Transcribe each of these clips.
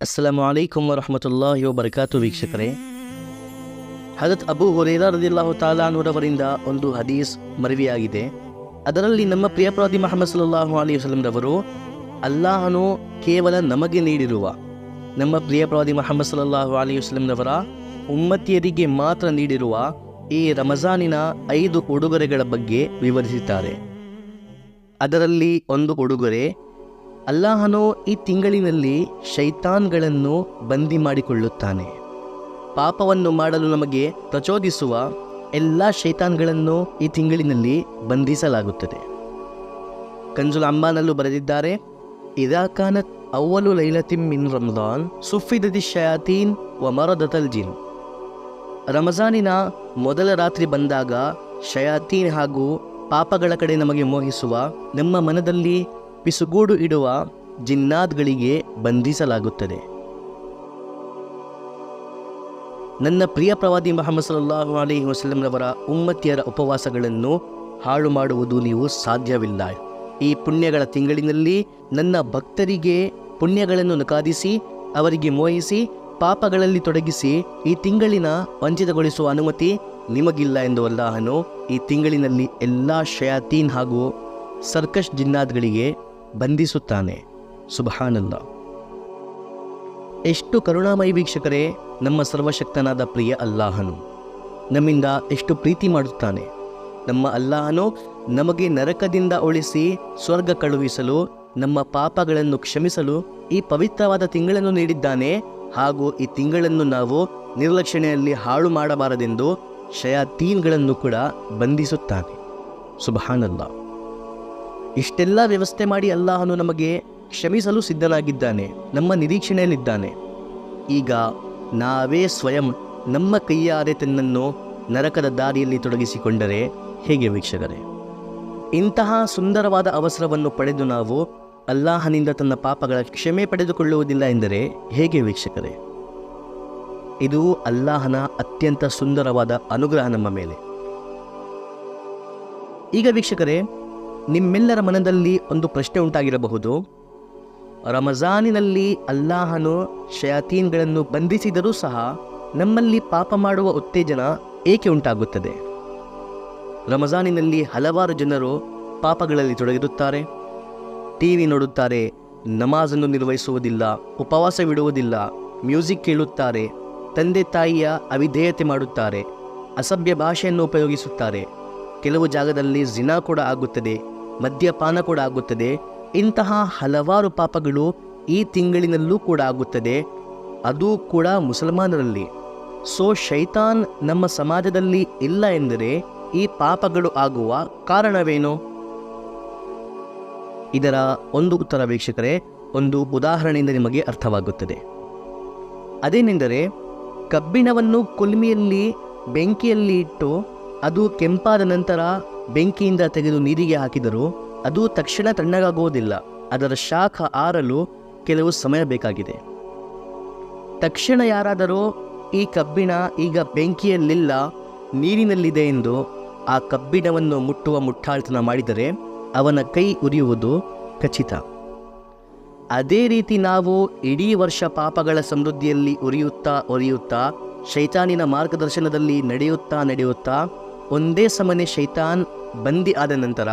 ಅಸ್ಸಲಾಮು ಅಲೈಕುಮ್ ವರಹಮತುಲ್ಲಾಹಿ ವಬರಕಾತು ವೀಕ್ಷಕರೇ. ಹಜರತ್ ಅಬು ಹುರೇರಾ ರದಿಲ್ಲಾಹು ತಾಲಾನೂರವರಿಂದ ಒಂದು ಹದೀಸ್ ಮರವಿಯಾಗಿದೆ. ಅದರಲ್ಲಿ ನಮ್ಮ ಪ್ರಿಯಪ್ರಾದಿ ಮಹಮ್ಮದ್ ಸಲ್ಲಾಹು ಅಲಿ ವಸಲಂರವರು ಅಲ್ಲಾಹನು ಕೇವಲ ನಮಗೆ ನೀಡಿರುವ, ನಮ್ಮ ಪ್ರಿಯಪ್ರಾದಿ ಮಹಮ್ಮದ್ ಸಲ್ಲಾಹು ಅಲಿ ವಸಲಂರವರ ಉಮ್ಮತಿಯರಿಗೆ ಮಾತ್ರ ನೀಡಿರುವ ಈ ರಮಜಾನಿನ ಐದು ಉಡುಗೊರೆಗಳ ಬಗ್ಗೆ ವಿವರಿಸಿದ್ದಾರೆ. ಅದರಲ್ಲಿ ಒಂದು ಉಡುಗೊರೆ ಅಲ್ಲಾಹನು ಈ ತಿಂಗಳಿನಲ್ಲಿ ಶೈತಾನ್ಗಳನ್ನು ಬಂದಿ ಮಾಡಿಕೊಳ್ಳುತ್ತಾನೆ. ಪಾಪವನ್ನು ಮಾಡಲು ನಮಗೆ ಪ್ರಚೋದಿಸುವ ಎಲ್ಲ ಶೈತಾನ್ಗಳನ್ನು ಈ ತಿಂಗಳಿನಲ್ಲಿ ಬಂಧಿಸಲಾಗುತ್ತದೆ. ಕಂಜುಲ್ ಅಂಬಾನಲ್ಲೂ ಬರೆದಿದ್ದಾರೆ ಇದಾಕಾನತ್ ಅವ್ವಲು ಲೈಲತಿಮ್ ಮಿನ್ ರಮದಾನ್ ಸುಫಿದದಿ ಶಯಾತೀನ್ ವ ಮರದತಲ್ ಜಿನ್. ರಮಜಾನಿನ ಮೊದಲ ರಾತ್ರಿ ಬಂದಾಗ ಶಯಾತೀನ್ ಹಾಗೂ ಪಾಪಗಳ ಕಡೆ ನಮಗೆ ಮೋಹಿಸುವ ನಮ್ಮ ಮನದಲ್ಲಿ ಪಿಸುಗೂಡು ಇಡುವ ಜಿನ್ನಾದ್ಗಳಿಗೆ ಬಂಧಿಸಲಾಗುತ್ತದೆ. ನನ್ನ ಪ್ರಿಯ ಪ್ರವಾದಿ ಮೊಹಮ್ಮದ್ ಸಲ್ಲಾಹು ಅಲಿ ವಸಲಂರವರ ಉಮ್ಮತಿಯರ ಉಪವಾಸಗಳನ್ನು ಹಾಳು ಮಾಡುವುದು ನೀವು ಸಾಧ್ಯವಿಲ್ಲ. ಈ ಪುಣ್ಯಗಳ ತಿಂಗಳಿನಲ್ಲಿ ನನ್ನ ಭಕ್ತರಿಗೆ ಪುಣ್ಯಗಳನ್ನು ನಕಾದಿಸಿ, ಅವರಿಗೆ ಮೋಹಿಸಿ, ಪಾಪಗಳಲ್ಲಿ ತೊಡಗಿಸಿ ಈ ತಿಂಗಳಿನ ವಂಚಿತಗೊಳಿಸುವ ಅನುಮತಿ ನಿಮಗಿಲ್ಲ ಎಂದು ಅಲ್ಲಾಹನು ಈ ತಿಂಗಳಿನಲ್ಲಿ ಎಲ್ಲ ಶಯಾತೀನ್ ಹಾಗೂ ಸರ್ಕಶ್ ಜಿನ್ನಾದ್ಗಳಿಗೆ ಬಂಧಿಸುತ್ತಾನೆ. ಸುಭಾನಂದ ಎಷ್ಟು ಕರುಣಾಮಯಿ ವೀಕ್ಷಕರೇ, ನಮ್ಮ ಸರ್ವಶಕ್ತನಾದ ಪ್ರಿಯ ಅಲ್ಲಾಹನು. ನಮ್ಮಿಂದ ಎಷ್ಟು ಪ್ರೀತಿ ಮಾಡುತ್ತಾನೆ. ನಮ್ಮ ಅಲ್ಲಾಹನು ನಮಗೆ ನರಕದಿಂದ ಉಳಿಸಿ ಸ್ವರ್ಗ ಕಳುಹಿಸಲು, ನಮ್ಮ ಪಾಪಗಳನ್ನು ಕ್ಷಮಿಸಲು ಈ ಪವಿತ್ರವಾದ ತಿಂಗಳನ್ನು ನೀಡಿದ್ದಾನೆ. ಹಾಗೂ ಈ ತಿಂಗಳನ್ನು ನಾವು ನಿರ್ಲಕ್ಷಣೆಯಲ್ಲಿ ಹಾಳು ಮಾಡಬಾರದೆಂದು ಶಯಾತೀನ್ಗಳನ್ನು ಕೂಡ ಬಂಧಿಸುತ್ತಾನೆ. ಸುಬಹಾನಲ್ಲ ಇಷ್ಟೆಲ್ಲ ವ್ಯವಸ್ಥೆ ಮಾಡಿ ಅಲ್ಲಾಹನು ನಮಗೆ ಕ್ಷಮಿಸಲು ಸಿದ್ಧನಾಗಿದ್ದಾನೆ, ನಮ್ಮ ನಿರೀಕ್ಷಣೆಯಲ್ಲಿದ್ದಾನೆ. ಈಗ ನಾವೇ ಸ್ವಯಂ ನಮ್ಮ ಕೈಯಾರೆ ತನ್ನನ್ನು ನರಕದ ದಾರಿಯಲ್ಲಿ ತೊಡಗಿಸಿಕೊಂಡರೆ ಹೇಗೆ ವೀಕ್ಷಕರೇ? ಇಂತಹ ಸುಂದರವಾದ ಅವಸರವನ್ನು ಪಡೆದು ನಾವು ಅಲ್ಲಾಹನಿಂದ ತನ್ನ ಪಾಪಗಳ ಕ್ಷಮೆ ಪಡೆದುಕೊಳ್ಳುವುದಿಲ್ಲ ಎಂದರೆ ಹೇಗೆ ವೀಕ್ಷಕರೇ? ಇದು ಅಲ್ಲಾಹನ ಅತ್ಯಂತ ಸುಂದರವಾದ ಅನುಗ್ರಹ ನಮ್ಮ ಮೇಲೆ. ಈಗ ವೀಕ್ಷಕರೇ ನಿಮ್ಮೆಲ್ಲರ ಮನದಲ್ಲಿ ಒಂದು ಪ್ರಶ್ನೆ ಉಂಟಾಗಿರಬಹುದು. ರಮಜಾನಿನಲ್ಲಿ ಅಲ್ಲಾಹನು ಶಯಾತೀನ್ಗಳನ್ನು ಬಂಧಿಸಿದರೂ ಸಹ ನಮ್ಮಲ್ಲಿ ಪಾಪ ಮಾಡುವ ಉತ್ತೇಜನ ಏಕೆ ಉಂಟಾಗುತ್ತದೆ? ರಮಜಾನಿನಲ್ಲಿ ಹಲವಾರು ಜನರು ಪಾಪಗಳಲ್ಲಿ ತೊಡಗಿರುತ್ತಾರೆ. ಟಿ ವಿ ನೋಡುತ್ತಾರೆ, ನಮಾಜನ್ನು ನಿರ್ವಹಿಸುವುದಿಲ್ಲ ಉಪವಾಸವಿಡುವುದಿಲ್ಲ ಮ್ಯೂಸಿಕ್ ಕೇಳುತ್ತಾರೆ, ತಂದೆ ತಾಯಿಯ ಅವಿಧೇಯತೆ ಮಾಡುತ್ತಾರೆ, ಅಸಭ್ಯ ಭಾಷೆಯನ್ನು ಉಪಯೋಗಿಸುತ್ತಾರೆ. ಕೆಲವು ಜಾಗದಲ್ಲಿ ಜಿನಾ ಕೂಡ ಆಗುತ್ತದೆ. ಮದ್ಯಪಾನ ಕೂಡ ಆಗುತ್ತದೆ. ಇಂತಹ ಹಲವಾರು ಪಾಪಗಳು ಈ ತಿಂಗಳಿನಲ್ಲೂ ಕೂಡ ಆಗುತ್ತದೆ. ಅದು ಕೂಡ ಮುಸಲ್ಮಾನರಲ್ಲಿ. ಸೊ ಶೈತಾನ್ ನಮ್ಮ ಸಮಾಜದಲ್ಲಿ ಇಲ್ಲ ಎಂದರೆ ಈ ಪಾಪಗಳು ಆಗುವ ಕಾರಣವೇನು? ಇದರ ಒಂದು ಉತ್ತರ ವೀಕ್ಷಕರೇ, ಒಂದು ಉದಾಹರಣೆಯಿಂದ ನಿಮಗೆ ಅರ್ಥವಾಗುತ್ತದೆ. ಅದೇನೆಂದರೆ, ಕಬ್ಬಿಣವನ್ನು ಕುಲ್ಮಿಯಲ್ಲಿ ಬೆಂಕಿಯಲ್ಲಿ ಇಟ್ಟು ಅದು ಕೆಂಪಾದ ನಂತರ ಬೆಂಕಿಯಿಂದ ತೆಗೆದು ನೀರಿಗೆ ಹಾಕಿದರೂ ಅದು ತಕ್ಷಣ ತಣ್ಣಗಾಗುವುದಿಲ್ಲ. ಅದರ ಶಾಖ ಆರಲು ಕೆಲವು ಸಮಯ ಬೇಕಾಗಿದೆ. ತಕ್ಷಣ ಯಾರಾದರೂ ಈ ಕಬ್ಬಿಣ ಈಗ ಬೆಂಕಿಯಲ್ಲಿಲ್ಲ, ನೀರಿನಲ್ಲಿದೆ ಎಂದು ಆ ಕಬ್ಬಿಣವನ್ನು ಮುಟ್ಟುವ ಮುಟ್ಟಾಳ್ತನ ಮಾಡಿದರೆ ಅವನ ಕೈ ಉರಿಯುವುದು ಖಚಿತ. ಅದೇ ರೀತಿ ನಾವು ಇಡೀ ವರ್ಷ ಪಾಪಗಳ ಸಮೃದ್ಧಿಯಲ್ಲಿ ಉರಿಯುತ್ತಾ ಒರಿಯುತ್ತಾ, ಶೈತಾನಿನ ಮಾರ್ಗದರ್ಶನದಲ್ಲಿ ನಡೆಯುತ್ತಾ ನಡೆಯುತ್ತಾ, ಒಂದೇ ಸಮನೆ ಶೈತಾನ್ ಬಂದಿ ಆದ ನಂತರ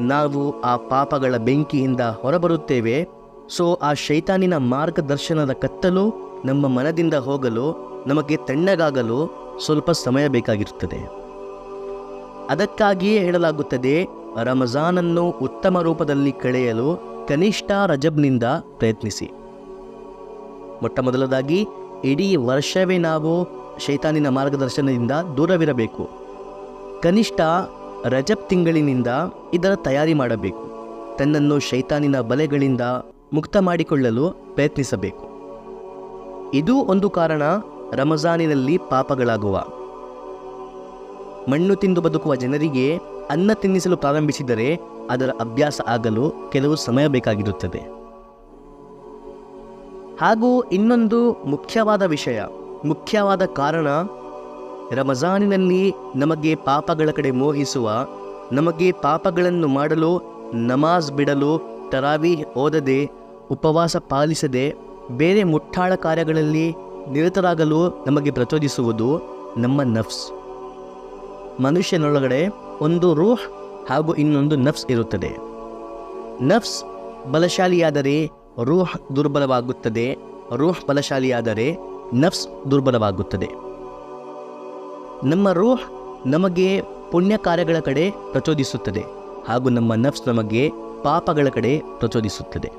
ನಾವು ಆ ಪಾಪಗಳ ಬೆಂಕಿಯಿಂದ ಹೊರಬರುತ್ತೇವೆ. ಸೊ ಆ ಶೈತಾನಿನ ಮಾರ್ಗದರ್ಶನದ ಕತ್ತಲು ನಮ್ಮ ಮನದಿಂದ ಹೋಗಲು, ನಮಗೆ ತಣ್ಣಗಾಗಲು ಸ್ವಲ್ಪ ಸಮಯ ಬೇಕಾಗಿರುತ್ತದೆ. ಅದಕ್ಕಾಗಿಯೇ ಹೇಳಲಾಗುತ್ತದೆ, ರಮಜಾನನ್ನು ಉತ್ತಮ ರೂಪದಲ್ಲಿ ಕಳೆಯಲು ಕನಿಷ್ಠ ರಜಬ್ನಿಂದ ಪ್ರಯತ್ನಿಸಿ. ಮೊಟ್ಟ ಮೊದಲದಾಗಿ ಇಡೀ ವರ್ಷವೇ ನಾವು ಶೈತಾನಿನ ಮಾರ್ಗದರ್ಶನದಿಂದ ದೂರವಿರಬೇಕು. ಕನಿಷ್ಠ ರಜಬ್ ತಿಂಗಳಿನಿಂದ ಇದರ ತಯಾರಿ ಮಾಡಬೇಕು. ತನ್ನನ್ನು ಶೈತಾನಿನ ಬಲೆಗಳಿಂದ ಮುಕ್ತ ಮಾಡಿಕೊಳ್ಳಲು ಪ್ರಯತ್ನಿಸಬೇಕು. ಇದು ಒಂದು ಕಾರಣ ರಮಜಾನಿನಲ್ಲಿ ಪಾಪಗಳಾಗುವ. ಮಣ್ಣು ತಿಂದು ಬದುಕುವ ಜನರಿಗೆ ಅನ್ನ ತಿನ್ನಿಸಲು ಪ್ರಾರಂಭಿಸಿದರೆ ಅದರ ಅಭ್ಯಾಸ ಆಗಲು ಕೆಲವು ಸಮಯ ಬೇಕಾಗಿರುತ್ತದೆ. ಹಾಗೂ ಇನ್ನೊಂದು ಮುಖ್ಯವಾದ ವಿಷಯ, ಮುಖ್ಯವಾದ ಕಾರಣ ರಮಜಾನಿನಲ್ಲಿ ನಮಗೆ ಪಾಪಗಳ ಕಡೆ ಮೋಹಿಸುವ, ನಮಗೆ ಪಾಪಗಳನ್ನು ಮಾಡಲು, ನಮಾಜ್ ಬಿಡಲು ತರಾವಿ ಓದದೆ, ಉಪವಾಸ ಪಾಲಿಸದೆ, ಬೇರೆ ಮುಟ್ಟಾಳ ಕಾರ್ಯಗಳಲ್ಲಿ ನಿರತರಾಗಲು ನಮಗೆ ಪ್ರಚೋದಿಸುವುದು ನಮ್ಮ ನಫ್ಸ್. ಮನುಷ್ಯನೊಳಗಡೆ ಒಂದು ರೂಹ್ ಹಾಗೂ ಇನ್ನೊಂದು ನಫ್ಸ್ ಇರುತ್ತದೆ. ನಫ್ಸ್ ಬಲಶಾಲಿಯಾದರೆ ರೂಹ್ ದುರ್ಬಲವಾಗುತ್ತದೆ, ರೂಹ್ ಬಲಶಾಲಿಯಾದರೆ ನಫ್ಸ್ ದುರ್ಬಲವಾಗುತ್ತದೆ. ನಮ್ಮ ರೂಹ್ ನಮಗೆ ಪುಣ್ಯ ಕಾರ್ಯಗಳ ಕಡೆ ಪ್ರಚೋದಿಸುತ್ತದೆ ಹಾಗೂ ನಮ್ಮ ನಫ್ಸ್ ನಮಗೆ ಪಾಪಗಳ ಕಡೆ ಪ್ರಚೋದಿಸುತ್ತದೆ.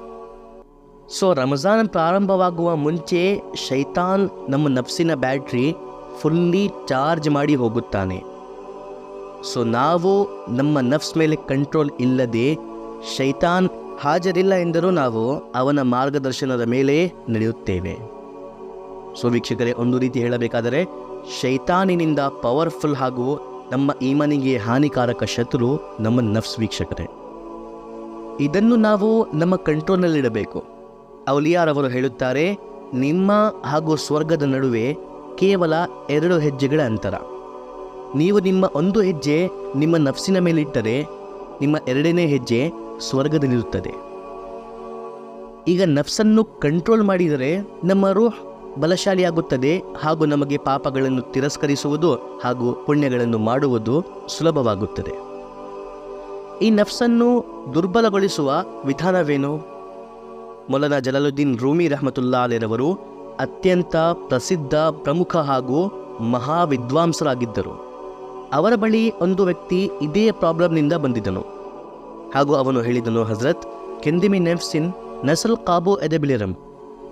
ಸೊ ರಮಜಾನ್ ಪ್ರಾರಂಭವಾಗುವ ಮುಂಚೆ ಶೈತಾನ್ ನಮ್ಮ ನಫ್ಸಿನ ಬ್ಯಾಟ್ರಿ ಫುಲ್ಲಿ ಚಾರ್ಜ್ ಮಾಡಿ ಹೋಗುತ್ತಾನೆ. ಸೊ ನಾವು ನಮ್ಮ ನಫ್ಸ್ ಮೇಲೆ ಕಂಟ್ರೋಲ್ ಇಲ್ಲದೆ ಶೈತಾನ್ ಹಾಜರಿಲ್ಲ ಎಂದರೂ ನಾವು ಅವನ ಮಾರ್ಗದರ್ಶನದ ಮೇಲೆ ನಡೆಯುತ್ತೇವೆ. ಸೊ ವೀಕ್ಷಕರೇ, ಒಂದು ರೀತಿ ಹೇಳಬೇಕಾದರೆ ಶೈತಾನಿನಿಂದ ಪವರ್ಫುಲ್ ಹಾಗೂ ನಮ್ಮ ಈಮನಿಗೆ ಹಾನಿಕಾರಕ ಶತ್ರು ನಮ್ಮ ನಫ್ಸ್ ವೀಕ್ಷಕರೇ. ಇದನ್ನು ನಾವು ನಮ್ಮ ಕಂಟ್ರೋಲ್ನಲ್ಲಿಡಬೇಕು. ಅವಲಿಯಾರವರು ಹೇಳುತ್ತಾರೆ, ನಿಮ್ಮ ಹಾಗೂ ಸ್ವರ್ಗದ ನಡುವೆ ಕೇವಲ ಎರಡು ಹೆಜ್ಜೆಗಳ ಅಂತರ. ನೀವು ನಿಮ್ಮ ಒಂದು ಹೆಜ್ಜೆ ನಿಮ್ಮ ನಫ್ಸಿನ ಮೇಲಿಟ್ಟರೆ, ನಿಮ್ಮ ಎರಡನೇ ಹೆಜ್ಜೆ ಸ್ವರ್ಗದಲ್ಲಿರುತ್ತದೆ. ಈಗ ನಫ್ಸನ್ನು ಕಂಟ್ರೋಲ್ ಮಾಡಿದರೆ ನಮ್ಮ ರೂಹ್ ಬಲಶಾಲಿಯಾಗುತ್ತದೆ ಹಾಗೂ ನಮಗೆ ಪಾಪಗಳನ್ನು ತಿರಸ್ಕರಿಸುವುದು ಹಾಗೂ ಪುಣ್ಯಗಳನ್ನು ಮಾಡುವುದು ಸುಲಭವಾಗುತ್ತದೆ. ಈ ನಫ್ಸನ್ನು ದುರ್ಬಲಗೊಳಿಸುವ ವಿಧಾನವೇನು? ಮೊಲನ ಜಲಾಲುದ್ದೀನ್ ರೂಮಿ ರಹಮತುಲ್ಲಾ ಅಲೆರವರು ಅತ್ಯಂತ ಪ್ರಸಿದ್ಧ ಪ್ರಮುಖ ಹಾಗೂ ಮಹಾವಿದ್ವಾಂಸರಾಗಿದ್ದರು. ಅವರ ಬಳಿ ಒಂದು ವ್ಯಕ್ತಿ ಇದೇ ಪ್ರಾಬ್ಲಮ್ನಿಂದ ಬಂದಿದ್ದನು. ಹಾಗೂ ಅವನು ಹೇಳಿದನು, ಹಜರತ್, ಕೆಂದಿಮಿ ನೆಫ್ಸಿನ್ ನಸಲ್ ಕಾಬು ಎದೆಬಿಳಿರಂ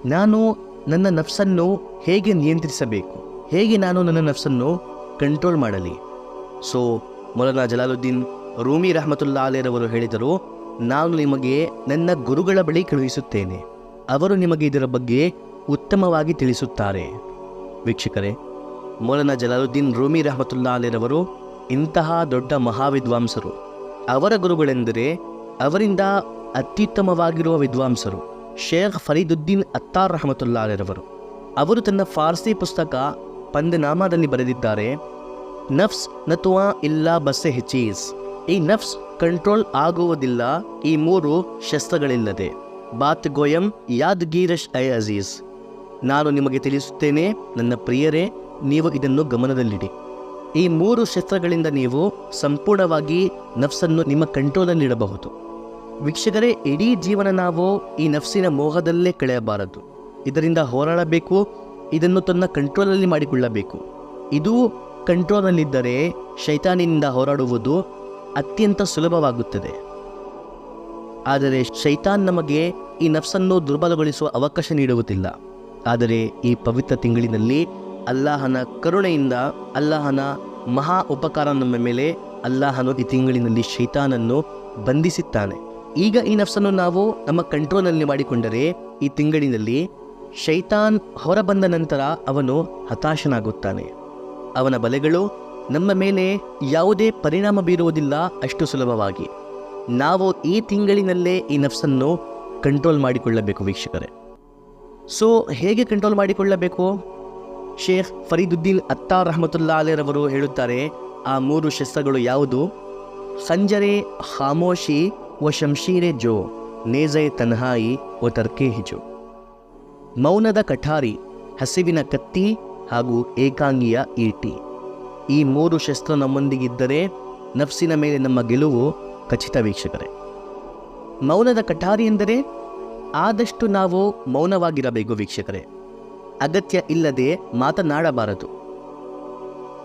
ನಾನು ನನ್ನ ನಫ್ಸನ್ನು ಹೇಗೆ ನಿಯಂತ್ರಿಸಬೇಕು? ಹೇಗೆ ನಾನು ನನ್ನ ನಫ್ಸನ್ನು ಕಂಟ್ರೋಲ್ ಮಾಡಲಿ? ಸೊ ಮೊಲನಾ ಜಲಾಲುದ್ದೀನ್ ರೂಮಿ ರಹಮತುಲ್ಲಾ ಅಲೇರವರು ಹೇಳಿದರು, ನಾನು ನಿಮಗೆ ನನ್ನ ಗುರುಗಳ ಬಳಿ ಕಳುಹಿಸುತ್ತೇನೆ. ಅವರು ನಿಮಗೆ ಇದರ ಬಗ್ಗೆ ಉತ್ತಮವಾಗಿ ತಿಳಿಸುತ್ತಾರೆ. ವೀಕ್ಷಕರೇ, ಮೌಲಾನಾ ಜಲಾಲುದ್ದೀನ್ ರೂಮಿ ರಹಮತುಲ್ಲಾ ಅಲೆರವರು ಇಂತಹ ದೊಡ್ಡ ಮಹಾವಿದ್ವಾಂಸರು. ಅವರ ಗುರುಗಳೆಂದರೆ ಅವರಿಂದ ಅತ್ಯುತ್ತಮವಾಗಿರುವ ವಿದ್ವಾಂಸರು. ಶೇಖ್ ಫರೀದುದ್ದೀನ್ ಅತ್ತಾರ್ ರಹಮತುಲ್ಲಾರವರು ಅವರು ತನ್ನ ಫಾರ್ಸಿ ಪುಸ್ತಕ ಪಂದನಾಮಾದಲ್ಲಿ ಬರೆದಿದ್ದಾರೆ, ನಫ್ಸ್ ನತುವಾ ಇಲ್ಲ ಬಸ್ಸೆ ಹೆಚ್ಚೀಸ್ ಈ ನಫ್ಸ್ ಕಂಟ್ರೋಲ್ ಆಗುವುದಿಲ್ಲ, ಈ ಮೂರು ಶಸ್ತ್ರಗಳಿಲ್ಲದೆ. ಬಾತ್ ಗೋಯಂ ಯಾದ್ಗೀರಶ್ ಐ ಅಜೀಸ್. ನಾನು ನಿಮಗೆ ತಿಳಿಸುತ್ತೇನೆ, ನನ್ನ ಪ್ರಿಯರೇ, ನೀವು ಇದನ್ನು ಗಮನದಲ್ಲಿಡಿ. ಈ ಮೂರು ಶಸ್ತ್ರಗಳಿಂದ ನೀವು ಸಂಪೂರ್ಣವಾಗಿ ನಫ್ಸನ್ನು ನಿಮ್ಮ ಕಂಟ್ರೋಲಲ್ಲಿಡಬಹುದು. ವೀಕ್ಷಕರೇ, ಇಡೀ ಜೀವನ ನಾವು ಈ ನಫ್ಸಿನ ಮೋಹದಲ್ಲೇ ಕಳೆಯಬಾರದು. ಇದರಿಂದ ಹೋರಾಡಬೇಕು, ಇದನ್ನು ತನ್ನ ಕಂಟ್ರೋಲಲ್ಲಿ ಮಾಡಿಕೊಳ್ಳಬೇಕು. ಇದು ಕಂಟ್ರೋಲಲ್ಲಿದ್ದರೆ ಶೈತಾನಿನಿಂದ ಹೋರಾಡುವುದು ಅತ್ಯಂತ ಸುಲಭವಾಗುತ್ತದೆ. ಆದರೆ ಶೈತಾನ್ ನಮಗೆ ಈ ನಫ್ಸನ್ನು ದುರ್ಬಲಗೊಳಿಸುವ ಅವಕಾಶ ನೀಡುವುದಿಲ್ಲ. ಆದರೆ ಈ ಪವಿತ್ರ ತಿಂಗಳಿನಲ್ಲಿ ಅಲ್ಲಾಹನ ಕರುಣೆಯಿಂದ, ಅಲ್ಲಾಹನ ಮಹಾ ಉಪಕಾರ ನಮ್ಮ ಮೇಲೆ, ಅಲ್ಲಾಹನು ಈ ತಿಂಗಳಿನಲ್ಲಿ ಶೈತಾನನ್ನು ಬಂಧಿಸುತ್ತಾನೆ ಈಗ ಈ ನಫ್ಸನ್ನು ನಾವು ನಮ್ಮ ಕಂಟ್ರೋಲ್ನಲ್ಲಿ ಮಾಡಿಕೊಂಡರೆ ಈ ತಿಂಗಳಿನಲ್ಲಿ ಶೈತಾನ್ ಹೊರಬಂದ ನಂತರ ಅವನು ಹತಾಶನಾಗುತ್ತಾನೆ. ಅವನ ಬಲೆಗಳು ನಮ್ಮ ಮೇಲೆ ಯಾವುದೇ ಪರಿಣಾಮ ಬೀರುವುದಿಲ್ಲ, ಅಷ್ಟು ಸುಲಭವಾಗಿ. ನಾವು ಈ ತಿಂಗಳಿನಲ್ಲೇ ಈ ನಫ್ಸನ್ನು ಕಂಟ್ರೋಲ್ ಮಾಡಿಕೊಳ್ಳಬೇಕು ವೀಕ್ಷಕರೇ. ಸೊ, ಹೇಗೆ ಕಂಟ್ರೋಲ್ ಮಾಡಿಕೊಳ್ಳಬೇಕು? ಶೇಖ್ ಫರೀದುದ್ದೀನ್ ಅತ್ತಾರ್ ರಹಮತುಲ್ಲಾ ಅಲೆರವರು ಹೇಳುತ್ತಾರೆ, ಆ ಮೂರು ಶಸ್ತ್ರಗಳು ಯಾವುದು? ಸಂಜರೆ, ಖಾಮೋಶಿ ವ ಶಂಶೀರೆ ಜೋ, ನೇಜೆ ತನ್ಹಾಯಿ ವ ತರ್ಕೆ ಹಿಜೋ ಮೌನದ ಕಠಾರಿ, ಹಸಿವಿನ ಕತ್ತಿ ಹಾಗೂ ಏಕಾಂಗಿಯ ಈಟಿ. ಈ ಮೂರು ಶಸ್ತ್ರ ನಮ್ಮೊಂದಿಗಿದ್ದರೆ ನಫ್ಸಿನ ಮೇಲೆ ನಮ್ಮ ಗೆಲುವು ಖಚಿತ ವೀಕ್ಷಕರೇ. ಮೌನದ ಕಠಾರಿ ಎಂದರೆ ಆದಷ್ಟು ನಾವು ಮೌನವಾಗಿರಬೇಕು ವೀಕ್ಷಕರೇ. ಅಗತ್ಯ ಇಲ್ಲದೆ ಮಾತನಾಡಬಾರದು.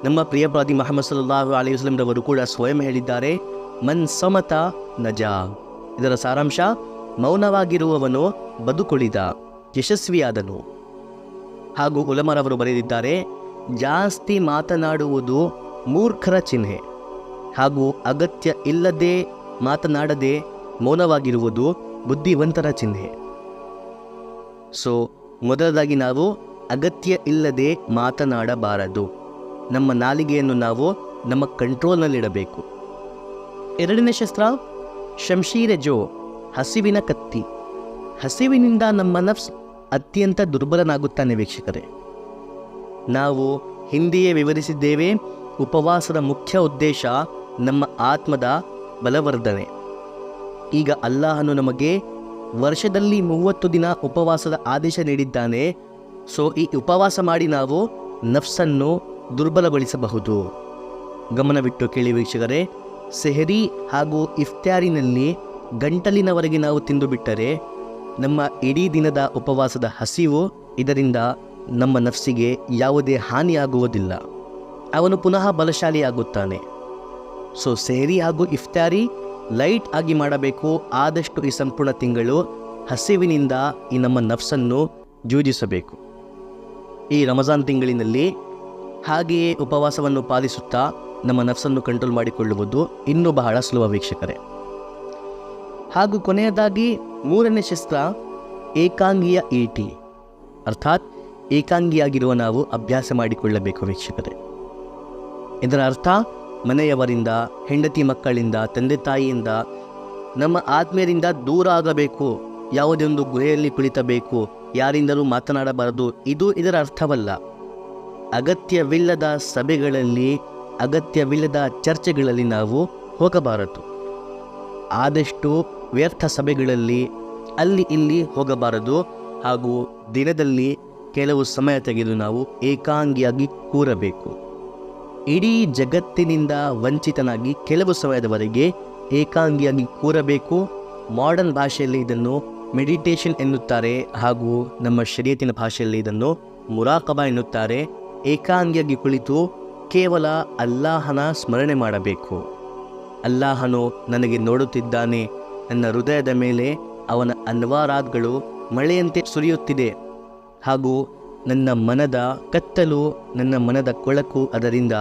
ನಮ್ಮ ಪ್ರಿಯಪ್ರಾದಿ ಮಹಮ್ಮದ್ ಸಲ್ಲಾಹು ಅಲಿ ವಸ್ಲಂರವರು ಕೂಡ ಸ್ವಯಂ ಹೇಳಿದ್ದಾರೆ ಮನ್ ಸಮತ ನಜಾ. ಇದರ ಸಾರಾಂಶ, ಮೌನವಾಗಿರುವವನು ಬದುಕುಳಿದ, ಯಶಸ್ವಿಯಾದನು. ಹಾಗೂ ಉಲಮರವರು ಬರೆದಿದ್ದಾರೆ, ಜಾಸ್ತಿ ಮಾತನಾಡುವುದು ಮೂರ್ಖರ ಚಿಹ್ನೆ. ಹಾಗೂ ಅಗತ್ಯ ಇಲ್ಲದೆ ಮಾತನಾಡದೆ ಮೌನವಾಗಿರುವುದು ಬುದ್ಧಿವಂತರ ಚಿಹ್ನೆ. ಸೊ, ಮೊದಲದಾಗಿ ನಾವು ಅಗತ್ಯ ಇಲ್ಲದೆ ಮಾತನಾಡಬಾರದು. ನಮ್ಮ ನಾಲಿಗೆಯನ್ನು ನಾವು ನಮ್ಮ ಕಂಟ್ರೋಲ್ನಲ್ಲಿಡಬೇಕು. ಎರಡನೇ ಶಸ್ತ್ರ ಶಂಶೀರೆ ಜೋ, ಹಸಿವಿನ ಕತ್ತಿ. ಹಸಿವಿನಿಂದ ನಮ್ಮ ನಫ್ಸ್ ಅತ್ಯಂತ ದುರ್ಬಲನಾಗುತ್ತಾನೆ ವೀಕ್ಷಕರೇ. ನಾವು ಹಿಂದೆಯೇ ವಿವರಿಸಿದ್ದೇವೆ, ಉಪವಾಸದ ಮುಖ್ಯ ಉದ್ದೇಶ ನಮ್ಮ ಆತ್ಮದ ಬಲವರ್ಧನೆ. ಈಗ ಅಲ್ಲಾಹನು ನಮಗೆ ವರ್ಷದಲ್ಲಿ ಮೂವತ್ತು ದಿನ ಉಪವಾಸದ ಆದೇಶ ನೀಡಿದ್ದಾನೆ, ಸೊ ಈ ಉಪವಾಸ ಮಾಡಿ ನಾವು ನಫ್ಸನ್ನು ದುರ್ಬಲಗೊಳಿಸಬಹುದು. ಗಮನವಿಟ್ಟು ಕೇಳಿ ವೀಕ್ಷಕರೇ ಸೆಹರಿ ಹಾಗೂ ಇಫ್ತ್ಯಾರಿನಲ್ಲಿ ಗಂಟಲಿನವರೆಗೆ ನಾವು ತಿಂದು ಬಿಟ್ಟರೆ ನಮ್ಮ ಇಡೀ ದಿನದ ಉಪವಾಸದ ಹಸಿವು ಇದರಿಂದ ನಮ್ಮ ನಫ್ಸಿಗೆ ಯಾವುದೇ ಹಾನಿಯಾಗುವುದಿಲ್ಲ. ಅವನು ಪುನಃ ಬಲಶಾಲಿಯಾಗುತ್ತಾನೆ. ಸೊ ಸೆಹರಿ ಹಾಗೂ ಇಫ್ತಾರಿ ಲೈಟ್ ಆಗಿ ಮಾಡಬೇಕು ಆದಷ್ಟು ಈ ಸಂಪೂರ್ಣ ತಿಂಗಳು ಹಸಿವಿನಿಂದ ಈ ನಮ್ಮ ನಫ್ಸನ್ನು ಜೂಜಿಸಬೇಕು. ಈ ರಮಜಾನ್ ತಿಂಗಳಿನಲ್ಲಿ ಹಾಗೆಯೇ ಉಪವಾಸವನ್ನು ಪಾಲಿಸುತ್ತಾ ನಮ್ಮ ನಫ್ಸನ್ನು ಕಂಟ್ರೋಲ್ ಮಾಡಿಕೊಳ್ಳುವುದು ಇನ್ನೂ ಬಹಳ ಸುಲಭ, ವೀಕ್ಷಕರೇ. ಹಾಗೂ ಕೊನೆಯದಾಗಿ ಮೂರನೇ ಶಸ್ತ್ರ, ಏಕಾಂಗಿಯ ಏಟಿ ಅರ್ಥಾತ್, ಏಕಾಂಗಿಯಾಗಿರುವ ನಾವು ಅಭ್ಯಾಸ ಮಾಡಿಕೊಳ್ಳಬೇಕು, ವೀಕ್ಷಕರೇ. ಇದರ ಅರ್ಥ, ಮನೆಯವರಿಂದ, ಹೆಂಡತಿ ಮಕ್ಕಳಿಂದ, ತಂದೆ ತಾಯಿಯಿಂದ, ನಮ್ಮ ಆತ್ಮೀಯರಿಂದ ದೂರ ಆಗಬೇಕು, ಯಾವುದೇ ಒಂದು ಗುಹೆಯಲ್ಲಿ ಕುಳಿತಬೇಕು, ಯಾರಿಂದಲೂ ಮಾತನಾಡಬಾರದು, ಇದು ಇದರ ಅರ್ಥವಲ್ಲ. ಅಗತ್ಯವಿಲ್ಲದ ಸಭೆಗಳಲ್ಲಿ ಅಗತ್ಯವಿಲ್ಲದ ಚರ್ಚೆಗಳಲ್ಲಿ ನಾವು ಹೋಗಬಾರದು. ಆದಷ್ಟು ವ್ಯರ್ಥ ಸಭೆಗಳಲ್ಲಿ ಅಲ್ಲಿ ಇಲ್ಲಿ ಹೋಗಬಾರದು ಹಾಗೂ ದಿನದಲ್ಲಿ ಕೆಲವು ಸಮಯ ತೆಗೆದು ನಾವು ಏಕಾಂಗಿಯಾಗಿ ಕೂರಬೇಕು. ಇಡೀ ಜಗತ್ತಿನಿಂದ ವಂಚಿತನಾಗಿ ಕೆಲವು ಸಮಯದವರೆಗೆ ಏಕಾಂಗಿಯಾಗಿ ಕೂರಬೇಕು. ಮಾಡರ್ನ್ ಭಾಷೆಯಲ್ಲಿ ಇದನ್ನು ಮೆಡಿಟೇಷನ್ ಎನ್ನುತ್ತಾರೆ ಹಾಗೂ ನಮ್ಮ ಶರೀರತಿನ ಭಾಷೆಯಲ್ಲಿ ಇದನ್ನು ಮುರಾಕಬ ಎನ್ನುತ್ತಾರೆ. ಏಕಾಂಗಿಯಾಗಿ ಕುಳಿತು ಕೇವಲ ಅಲ್ಲಾಹನ ಸ್ಮರಣೆ ಮಾಡಬೇಕು. ಅಲ್ಲಾಹನು ನನಗೆ ನೋಡುತ್ತಿದ್ದಾನೆ. ನನ್ನ ಹೃದಯದ ಮೇಲೆ ಅವನ ಅನ್ವಾರಾದ್ಗಳು ಮಳೆಯಂತೆ ಸುರಿಯುತ್ತಿದೆ. ಹಾಗೂ ನನ್ನ ಮನದ ಕತ್ತಲು ನನ್ನ ಮನದ ಕೊಳಕು ಅದರಿಂದ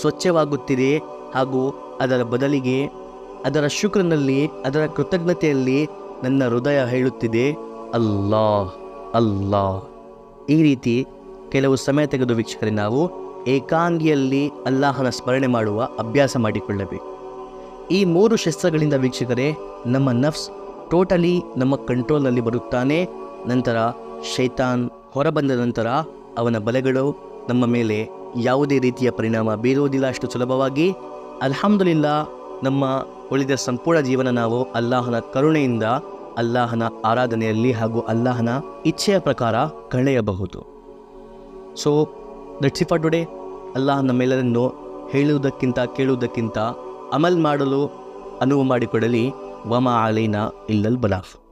ಸ್ವಚ್ಛವಾಗುತ್ತಿದೆ. ಹಾಗೂ ಅದರ ಬದಲಿಗೆ ಅದರ ಶುಕ್ರನಲ್ಲಿ, ಅದರ ಕೃತಜ್ಞತೆಯಲ್ಲಿ ನನ್ನ ಹೃದಯ ಹೇಳುತ್ತಿದೆ. ಅಲ್ಲಾ ಅಲ್ಲಾ ಈ ರೀತಿ ಕೆಲವು ಸಮಯ ತೆಗೆದು ವೀಕ್ಷಕರೇ, ನಾವು ಏಕಾಂಗಿಯಲ್ಲಿ ಅಲ್ಲಾಹನ ಸ್ಮರಣೆ ಮಾಡುವ ಅಭ್ಯಾಸ ಮಾಡಿಕೊಳ್ಳಬೇಕು. ಈ ಮೂರು ಶಸ್ತ್ರಗಳಿಂದ ವೀಕ್ಷಕರೇ, ನಮ್ಮ ನಫ್ಸ್ ಟೋಟಲಿ ನಮ್ಮ ಕಂಟ್ರೋಲ್ನಲ್ಲಿ ಬರುತ್ತಾನೆ. ನಂತರ ಶೈತಾನ್ ಹೊರಬಂದ ನಂತರ ಅವನ ಬಲೆಗಳು ನಮ್ಮ ಮೇಲೆ ಯಾವುದೇ ರೀತಿಯ ಪರಿಣಾಮ ಬೀರುವುದಿಲ್ಲ, ಅಷ್ಟು ಸುಲಭವಾಗಿ. ಅಲ್ಹಮ್ದುಲಿಲ್ಲ, ನಮ್ಮ ಉಳಿದ ಸಂಪೂರ್ಣ ಜೀವನ ನಾವು ಅಲ್ಲಾಹನ ಕರುಣೆಯಿಂದ ಅಲ್ಲಾಹನ ಆರಾಧನೆಯಲ್ಲಿ ಹಾಗೂ ಅಲ್ಲಾಹನ ಇಚ್ಛೆಯ ಪ್ರಕಾರ ಕಳೆಯಬಹುದು. ಸೊ ದಟ್ಸ್ ಫಾರ್ ಟುಡೇ ಅಲ್ಲ ನಮ್ಮೆಲ್ಲರನ್ನು ಹೇಳುವುದಕ್ಕಿಂತ ಕೇಳುವುದಕ್ಕಿಂತ ಅಮಲ್ ಮಾಡಲು ಅನುವು ಮಾಡಿಕೊಡಲಿ. ವಮ ಆಲೈನ ಇಲ್ಲಲ್ ಬಲಾಫ್